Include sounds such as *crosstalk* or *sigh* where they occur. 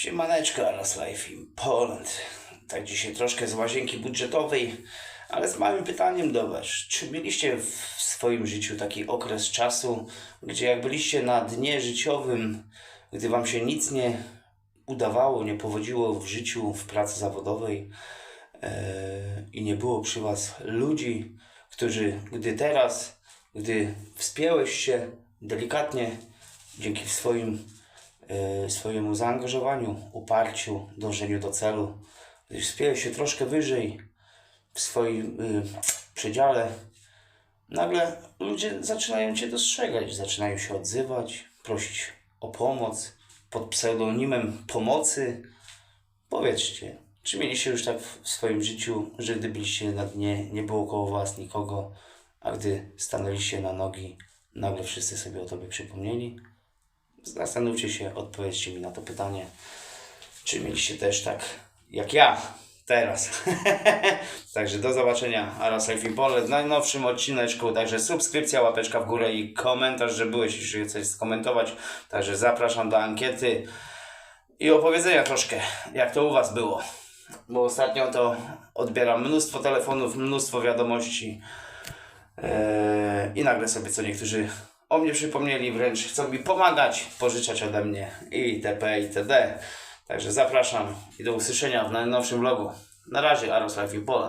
Siemaneczko, Aras Life in Poland. Tak dzisiaj troszkę z łazienki budżetowej, ale z małym pytaniem do Was. Czy mieliście w swoim życiu taki okres czasu, gdzie jak byliście na dnie życiowym, gdy Wam się nic nie udawało, nie powodziło w życiu, w pracy zawodowej e, i nie było przy Was ludzi, którzy, gdy teraz, gdy wspięłeś się delikatnie dzięki swoim swojemu zaangażowaniu, uparciu, dążeniu do celu, wspięłeś się troszkę wyżej w swoim y, przedziale, nagle ludzie zaczynają Cię dostrzegać, zaczynają się odzywać, prosić o pomoc pod pseudonimem pomocy. Powiedzcie, czy mieliście już tak w swoim życiu, że gdy byliście na dnie, nie było koło Was nikogo, a gdy stanęliście na nogi, nagle wszyscy sobie o Tobie przypomnieli? Zastanówcie się, odpowiedzcie mi na to pytanie. Czy mieliście też tak jak ja teraz? *laughs* Także do zobaczenia. Aras Life Poland w najnowszym odcineczku. Także subskrypcja, łapeczka w górę i komentarz, że byłeś, jeśli chcesz skomentować. Także zapraszam do ankiety i opowiedzenia troszkę, jak to u Was było. Bo ostatnio to odbieram mnóstwo telefonów, mnóstwo wiadomości. Eee, I nagle sobie co niektórzy o mnie przypomnieli, wręcz chcą mi pomagać, pożyczać ode mnie i itp. itd. Także zapraszam i do usłyszenia w najnowszym vlogu. Na razie, Aros Life in Poland.